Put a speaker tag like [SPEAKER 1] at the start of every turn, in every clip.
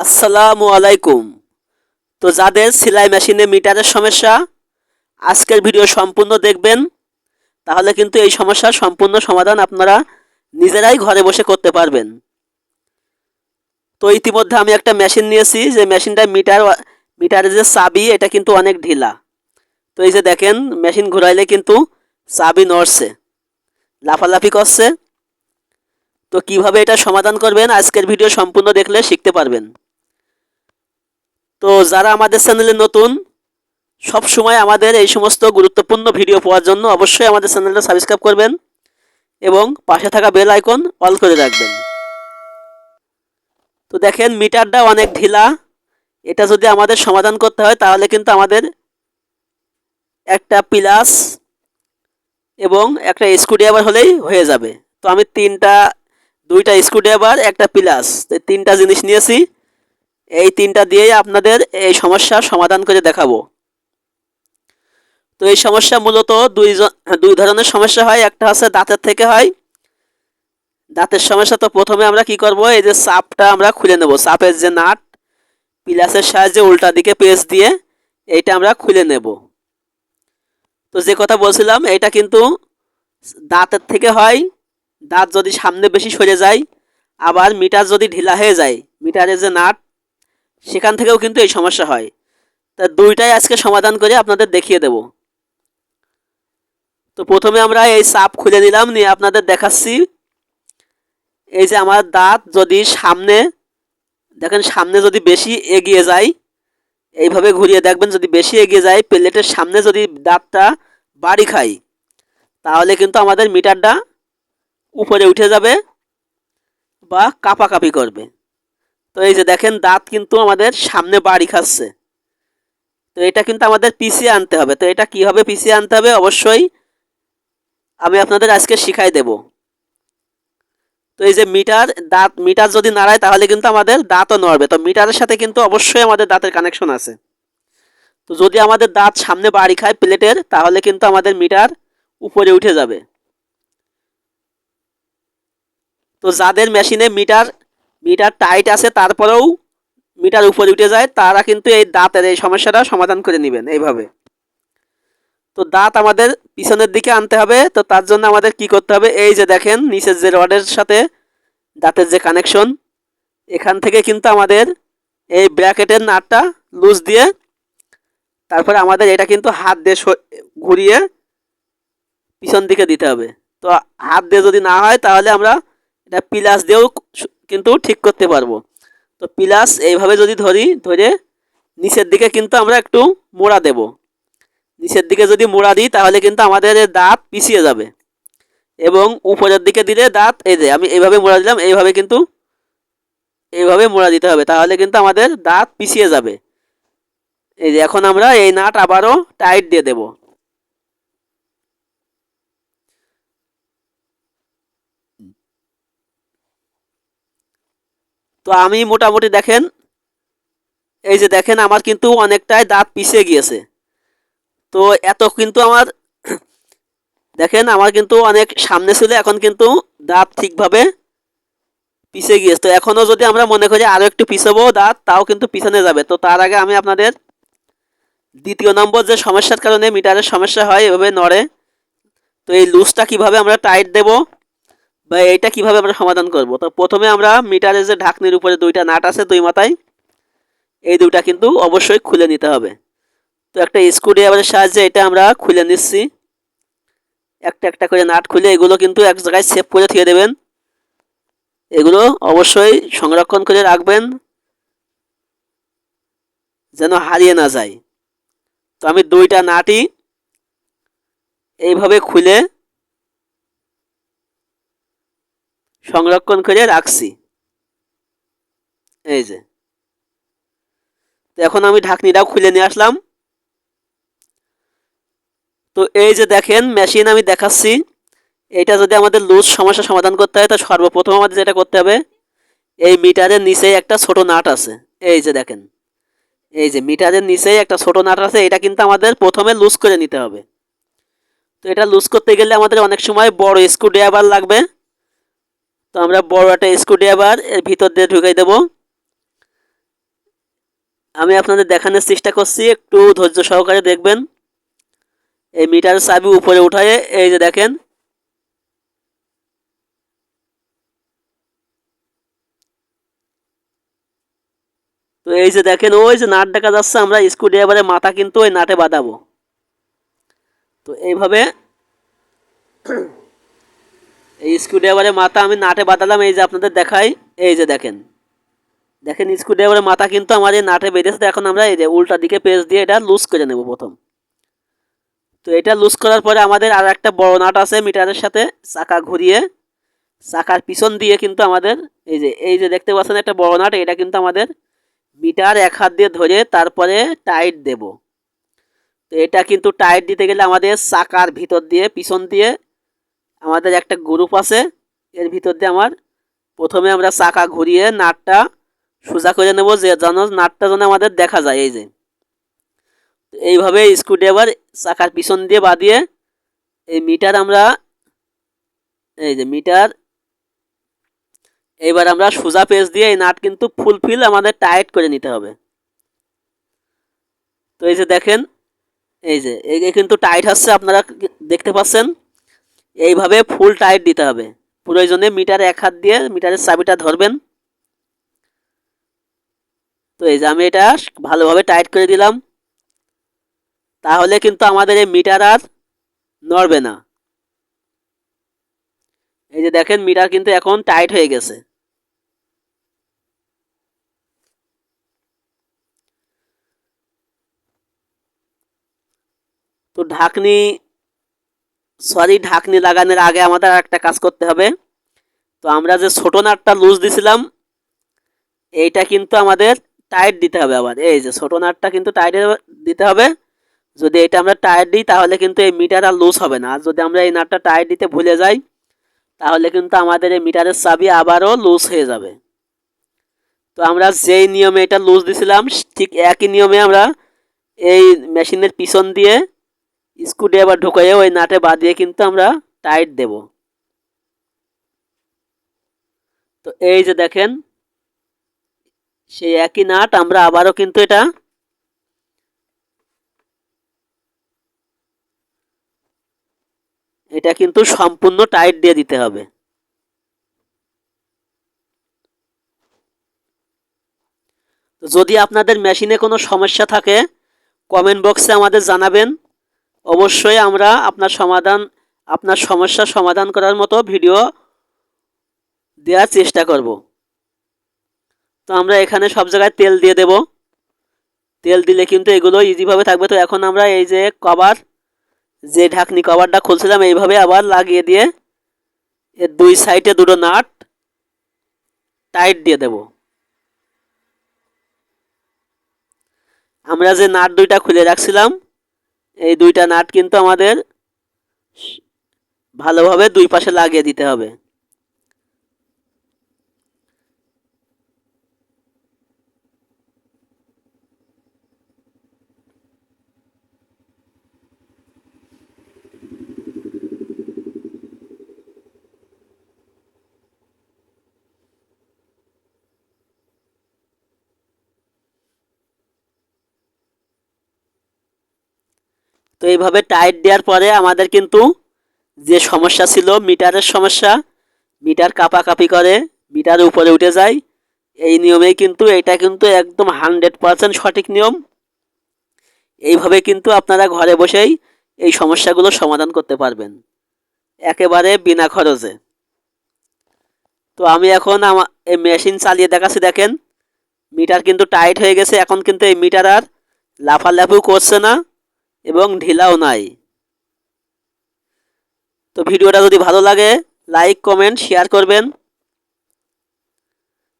[SPEAKER 1] আসসালামু আলাইকুম। তো যাদের সেলাই মেশিনে মিটারের সমস্যা, আজকের ভিডিও সম্পূর্ণ দেখবেন। তাহলে কিন্তু এই সমস্যার সম্পূর্ণ সমাধান আপনারা নিজেরাই ঘরে বসে করতে পারবেন। তো ইতিমধ্যে আমি একটা মেশিন নিয়েছি, যে মেশিনটা মিটার, মিটারের যে চাবি, এটা কিন্তু অনেক ঢিলা। তো এই যে দেখেন, মেশিন ঘুরাইলে কিন্তু চাবি নড়ছে, লাফালাফি করছে। তো কীভাবে এটা সমাধান করবেন, আজকের ভিডিও সম্পূর্ণ দেখলে শিখতে পারবেন। তো যারা আমাদের চ্যানেলে নতুন, সব সময় আমাদের এই সমস্ত গুরুত্বপূর্ণ ভিডিও পাওয়ার জন্য অবশ্যই আমাদের চ্যানেলটা সাবস্ক্রাইব করবেন এবং পাশে থাকা বেল আইকন অল করে রাখবেন। তো দেখেন, মিটারটা অনেক ঢিলা। এটা যদি আমাদের সমাধান করতে হয়, তাহলে কিন্তু আমাদের একটা প্লাস এবং একটা স্ক্রুড্রাইভার হলেই হয়ে যাবে। তো আমি তিনটা, দুইটা স্ক্রুড্রাইভার একটা প্লাস তিনটা জিনিস নিয়েছি। এই তিনটা দিয়েই আপনাদের এই সমস্যার সমাধান করে দেখাবো। তো এই সমস্যা মূলত দুইজন দুই ধরনের সমস্যা হয়। একটা হচ্ছে দাঁতের থেকে হয়। দাঁতের সমস্যা তো প্রথমে আমরা কি করব? এই যে চাপটা আমরা খুলে নেব। চাপের যে নাট, পিলাসের সাহায্যে উল্টা দিকে পেঁচ দিয়ে এইটা আমরা খুলে নেব। তো যে কথা বলছিলাম এটা কিন্তু দাঁতের থেকে হয়। দাঁত যদি সামনে বেশি সরে যায়, আবার মিটার যদি ঢিলা হয়ে যায়, মিটারের যে নাট সেখান থেকেও কিন্তু এই সমস্যা হয়। তা দুইটাই আজকে সমাধান করে আপনাদের দেখিয়ে দেব। তো প্রথমে আমরা এই চাপ খুলে নিলাম, নিয়ে আপনাদের দেখাচ্ছি। এই যে আমার দাঁত যদি সামনে, দেখেন সামনে যদি বেশি এগিয়ে যায়, এইভাবে ঘুরিয়ে দেখবেন যদি বেশি এগিয়ে যায়, প্লেটের সামনে যদি দাঁতটা বাড়ি খাই তাহলে কিন্তু আমাদের মিটারটা উপরে উঠে যাবে বা কাপাকাপি করবে। তো এই যে দেখেন দাঁত কিন্তু আমাদের সামনে বাড়ি খাচ্ছে। তো এটা কিন্তু আমাদের পিছিয়ে আনতে হবে। তো এটা কীভাবে পিছিয়ে আনতে হবে? অবশ্যই আমি আপনাদের আজকে শিখাই দেব। তো এই যে মিটার, দাঁত, মিটার যদি নাড়ায় তাহলে কিন্তু আমাদের দাঁতও নড়বে। তো মিটারের সাথে কিন্তু অবশ্যই আমাদের দাঁতের কানেকশন আছে। তো যদি আমাদের দাঁত সামনে বাড়ি খায় প্লেটের তাহলে কিন্তু আমাদের মিটার উপরে উঠে যাবে। তো যাদের মেশিনে মিটার মিটার টাইট আছে, তারপরেও মিটার উপরে উঠে যায়, তারা কিন্তু এই দাঁতের এই সমস্যাটা সমাধান করে নেবেন এইভাবে। তো দাঁত আমাদের পিছনের দিকে আনতে হবে, তো তার জন্য আমাদের কি করতে হবে? এই যে দেখেন, নিচের যে রডের সাথে দাঁতের যে কানেকশন এখান থেকে কিন্তু আমাদের এই ব্র্যাকেটের নাটটা লুজ দিয়ে তারপরে আমাদের এটা কিন্তু হাত দিয়ে ঘুরিয়ে পিছন দিকে দিতে হবে। তো হাত দিয়ে যদি না হয়, তাহলে আমরা এটা পিলাস দিয়েও কিন্তু ঠিক করতে পারব। তো প্লাস এইভাবে যদি ধরি, ধরে নিচের দিকে কিন্তু আমরা একটু মোড়া দেব। নিচের দিকে যদি মোড়া দিই, তাহলে কিন্তু আমাদের দাঁত পিছিয়ে যাবে। এবং উপরের দিকে দিলে দাঁত, এই যে আমি এইভাবে মোড়া দিলাম, এইভাবে কিন্তু এইভাবে মোড়া দিতে হবে, তাহলে কিন্তু আমাদের দাঁত পিছিয়ে যাবে। এই যে এখন আমরা এই নাট আবারও টাইট দিয়ে দেবো। তো আমি মোটামুটি দেখেন, এই যে দেখেন আমার কিন্তু অনেকটাই দাঁত পিছিয়ে গিয়েছে। তো এত কিন্তু আমার, দেখেন আমার কিন্তু অনেক সামনে ছিল, এখন কিন্তু দাঁত ঠিকভাবে পিছিয়ে গিয়েছে। তো এখনও যদি আমরা মনে করি আরও একটু পিছাবো দাঁত, তাও কিন্তু পিছনে যাবে। তো তার আগে আমি আপনাদের দ্বিতীয় নম্বর যে সমস্যার কারণে মিটারের সমস্যা হয়, এভাবে নড়ে। তো এই লুজটা কীভাবে আমরা টাইট দেবো বা এইটা কীভাবে আমরা সমাধান করব? তো প্রথমে আমরা মিটারের যে ঢাকনির উপরে দুইটা নাট আছে দুই মাথায়, এই দুইটা কিন্তু অবশ্যই খুলে নিতে হবে। তো একটা স্ক্রুড্রাইভারের সাহায্যে এটা আমরা খুলে নিচ্ছি। একটা একটা করে নাট খুলে এগুলো কিন্তু এক জায়গায় সেভ করে থিয়ে দেবেন। এগুলো অবশ্যই সংরক্ষণ করে রাখবেন, যেন হারিয়ে না যায়। তো আমি দুইটা নাটই এইভাবে খুলে সংরক্ষণ করে রাখছি। এই যে। তো এখন আমি ঢাকনিটাও খুলে নিয়ে আসলাম। তো এই যে দেখেন মেশিন আমি দেখাচ্ছি। এটা যদি আমাদের লুজ সমস্যা সমাধান করতে হয়, তো সর্বপ্রথম আমাদের যেটা করতে হবে, এই মিটারের নিচেই একটা ছোট নাট আছে। এই যে দেখেন। এই যে মিটারের নিচেই একটা ছোট নাট আছে, এটা কিন্তু আমাদের প্রথমে লুজ করে নিতে হবে। তো এটা লুজ করতে গেলে আমাদের অনেক সময় বড় স্ক্রু ড্রাইভার লাগবে। তো আমরা বড় একটা স্ক্রুড্রাইভার এর ভিতর দিয়ে ঢুকাই দেব। আমি আপনাদের দেখানোর চেষ্টা করছি, একটু ধৈর্য সহকারে দেখবেন। এই মিটারের চাবি উপরে উঠায়ে, এই যে দেখেন। তো এই যে দেখেন, ওই যে নাট দেখা যাচ্ছে, আমরা স্ক্রু ড্রাইভারের মাথা কিন্তু ওই নাটে বাঁধাবো। তো এইভাবে এই স্ক্রু ড্রাইভারের মাথা আমি নাটে বাঁধালাম, এই যে আপনাদের দেখাই, এই যে দেখেন। দেখেন স্ক্রু ড্রাইভারের মাথা কিন্তু আমার এই নাটে বেঁধেছে, এখন আমরা এই যে উল্টা দিকে পেজ দিয়ে এটা লুজ করে নেব প্রথম। তো এটা লুজ করার পরে আমাদের আর একটা বড় নাট আছে মিটারের সাথে চাকা ঘুরিয়ে, চাকার পিছন দিয়ে কিন্তু আমাদের এই যে এই যে দেখতে পাচ্ছেন একটা বড় নাট, এটা কিন্তু আমাদের মিটার এক হাত দিয়ে ধরে তারপরে টাইট দেব। তো এটা কিন্তু টাইট দিতে গেলে আমাদের চাকার ভিতর দিয়ে, পিছন দিয়ে আমাদের একটা গ্রুপ আছে, এর ভিতর দিয়ে আমার প্রথমে আমরা চাকা ঘুরিয়ে নাটটা সোজা করে নেব যে যেন নাটটা যেন আমাদের দেখা যায়, এই যে। এইভাবে স্ক্রুড্রাইভার চাকার পিছন দিয়ে বাঁধিয়ে এই মিটার আমরা, এই যে মিটার এইবার আমরা সোজা পেজ দিয়ে এই নাট কিন্তু ফুলফিল আমাদের টাইট করে নিতে হবে। তো এই যে দেখেন, এই যে এই কিন্তু টাইট হচ্ছে আপনারা দেখতে পাচ্ছেন। এইভাবে ফুল টাইট দিতে হবে। প্রয়োজনে মিটার এক হাত দিয়ে মিটারের চাবিটা ধরবেন। তো এই যে আমি এটা ভালোভাবে টাইট করে দিলাম। তাহলে কিন্তু আমাদের এই মিটার আর নড়বে না। এই যে দেখেন, মিটার কিন্তু এখন টাইট হয়ে গেছে। তো ঢাকনি সরি, ঢাকনি লাগানোর আগে আমাদের একটা কাজ করতে হবে। তো আমরা যে ছোটো নাটটা লুজ দিছিলাম, এইটা কিন্তু আমাদের টাইট দিতে হবে আবার। এই যে ছোটো নাটটা কিন্তু টাইট দিতে হবে। যদি এটা আমরা টাইট দিই, তাহলে কিন্তু এই মিটার আর লুজ হবে না। আর যদি আমরা এই নাটটা টাইট দিতে ভুলে যাই, তাহলে কিন্তু আমাদের এই মিটারের চাবি আবারও লুজ হয়ে যাবে। তো আমরা যেই নিয়মে এটা লুজ দিছিলাম, ঠিক একই নিয়মে আমরা এই মেশিনের পিছন দিয়ে স্ক্রুড্রাইভার ঢুকাইয়ে ওই নাটে বাঁধিয়ে কিন্তু আমরা টাইট দেব। তো এই যে দেখেন, সেই একই নাট আমরা আবারও কিন্তু এটা এটা কিন্তু সম্পূর্ণ টাইট দিয়ে দিতে হবে। যদি আপনাদের মেশিনে কোনো সমস্যা থাকে, কমেন্ট বক্সে আমাদের জানাবেন। অবশ্যই আমরা আপনার সমাধান, আপনার সমস্যার সমাধান করার মতো ভিডিও দেওয়ার চেষ্টা করব। তো আমরা এখানে সব জায়গায় তেল দিয়ে দেব। তেল দিলে কিন্তু এগুলো ইজিভাবে থাকবে। তো এখন আমরা এই যে কভার যে ঢাকনি কভারটা খুলছিলাম, এইভাবে আবার লাগিয়ে দিয়ে এর দুই সাইডে দুটো নাট টাইট দিয়ে দেব। আমরা যে নাট দুইটা খুলে রাখছিলাম এই দুইটা নাট কিন্তু আমাদের ভালোভাবে দুই পাশে লাগিয়ে দিতে হবে। তো এইভাবে টাইট দেওয়ার পরে আমাদের কিন্তু যে সমস্যা ছিল, মিটারের সমস্যা, মিটার কাপাকাপি করে, মিটার উপরে উঠে যায়। এই নিয়মেই কিন্তু এটা কিন্তু একদম হান্ড্রেড পারসেন্ট সঠিক নিয়ম। এইভাবে কিন্তু আপনারা ঘরে বসেই এই সমস্যাগুলো সমাধান করতে পারবেন, একেবারে বিনা খরচে। তো আমি এখন আমার এই মেশিন চালিয়ে দেখাচ্ছি, দেখেন। মিটার কিন্তু টাইট হয়ে গেছে, এখন কিন্তু এই মিটার আর লাফালাফিও করছে না। এবং ঢিলাও নাই। তো ভিডিওটা যদি ভালো লাগে লাইক কমেন্ট শেয়ার করবেন।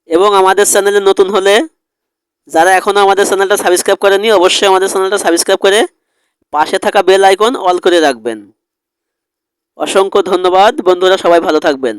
[SPEAKER 1] এবং আমাদের চ্যানেলে নতুন হলে, যারা এখনও আমাদের চ্যানেলটা সাবস্ক্রাইব করেনি অবশ্যই আমাদের চ্যানেলটা সাবস্ক্রাইব করে পাশে থাকা বেল আইকন অল করে রাখবেন। অসংখ্য ধন্যবাদ, বন্ধুরা সবাই ভালো থাকবেন।